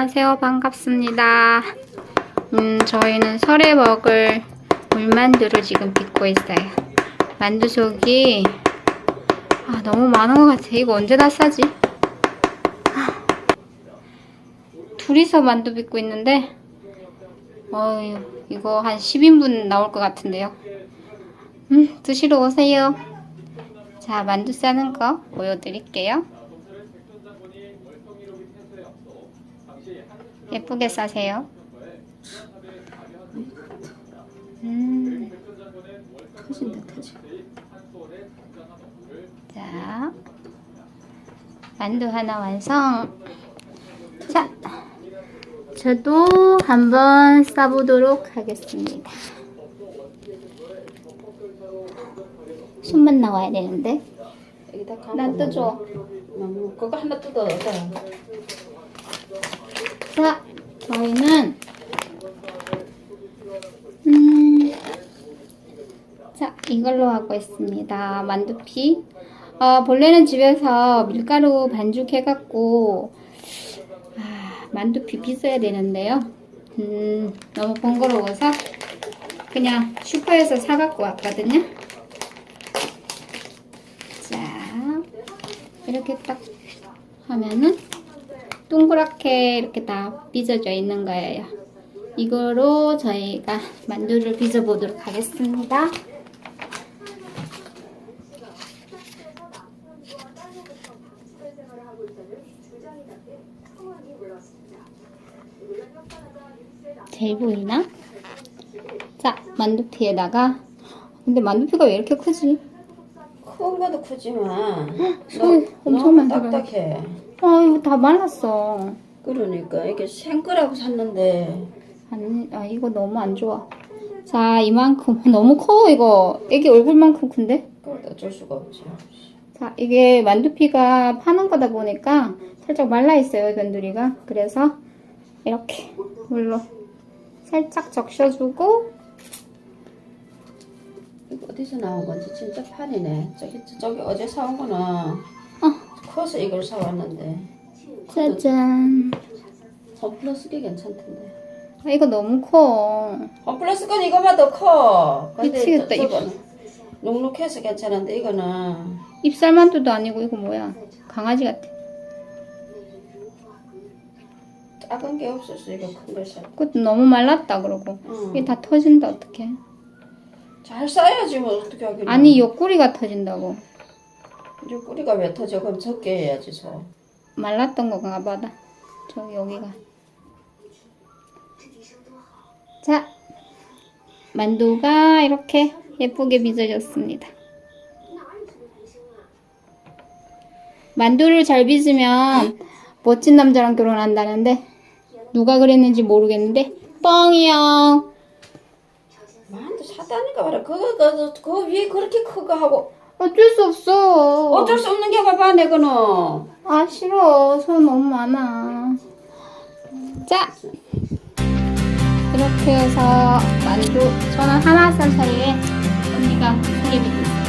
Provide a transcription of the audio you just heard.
안녕하세요. 반갑습니다. 음, 저희는 설에 먹을 물만두를 지금 빚고 있어요. 만두 속이 아, 너무 많은 것 같아. 이거 언제 다 싸지? 아, 둘이서 만두 빚고 있는데 어휴, 이거 한 10인분 나올 것 같은데요. 음, 드시러 오세요. 자, 만두 싸는 거 보여드릴게요. 예쁘게 싸세요. 음, 터진다 터져 자, 만두 하나 완성. 자, 저도 한번 싸보도록 하겠습니다. 손만 나와야 되는데. 난. 음, 그거 하나 뜯어 자. 자, 저희는 음, 자 이걸로 하고 있습니다. 만두피. 어, 본래는 집에서 밀가루 반죽해갖고 아, 만두피 빚어야 되는데요. 음, 너무 번거로워서 그냥 슈퍼에서 사갖고 왔거든요. 자, 이렇게 딱 하면은 동그랗게 이렇게 다 빚어져 있는 거예요. 이거로 저희가 만두를 빚어 보도록 하겠습니다. 잘 보이나? 자, 만두피에다가 근데 만두피가 왜 이렇게 크지? 큰 것도 크지만 손 너- 엄청 너무 많이 딱딱해 아, 이거 다 말랐어. 그러니까 이게 생거라고 샀는데 아니, 아, 이거 너무 안 좋아. 자, 이만큼. 너무 커, 이거. 애기 얼굴만큼 큰데? 그걸 어쩔 수가 없지 자, 이게 만두피가 파는 거다 보니까 살짝 말라 있어요, 변두리가. 그래서 이렇게 물로 살짝 적셔주고, 이거 어디서 나온 건지 진짜 판이네 저기 저기 어제 사온 거는 어. 커서 이걸 사왔는데 짜잔. 홈플러스 게 괜찮던데 아, 이거 너무 커. 홈플러스 건 이거만 더커 미치겠다, 이거. 눅눅해서 괜찮은데 이거는 입살만두도 아니고, 이거 뭐야. 강아지 같아. 작은 게 없었어 이거 큰걸 살. 그것도 너무 말랐다, 그러고. 응. 이게 다 터진다, 어떡해. 잘 싸야지 뭐 어떻게 하겠냐 아니, 옆구리가 터진다고. 이제 뿌리가 왜 터져 그럼 적게 해야지 서 말랐던 거가 봐다. 저기 여기가. 자, 만두가 이렇게 예쁘게 빚어졌습니다. 만두를 잘 빚으면 멋진 남자랑 결혼한다는데 누가 그랬는지 모르겠는데 뻥이요. 만두 사다니까 말이야 그거 그거 그 위에 그렇게 크고 하고 어쩔 수 없어. 어쩔 수 없는 게 봐봐 내거는 아 싫어. 손 너무 많아. 자 이렇게 해서 만두 저는 하나 산 사이에 언니가 두개 빚었어요.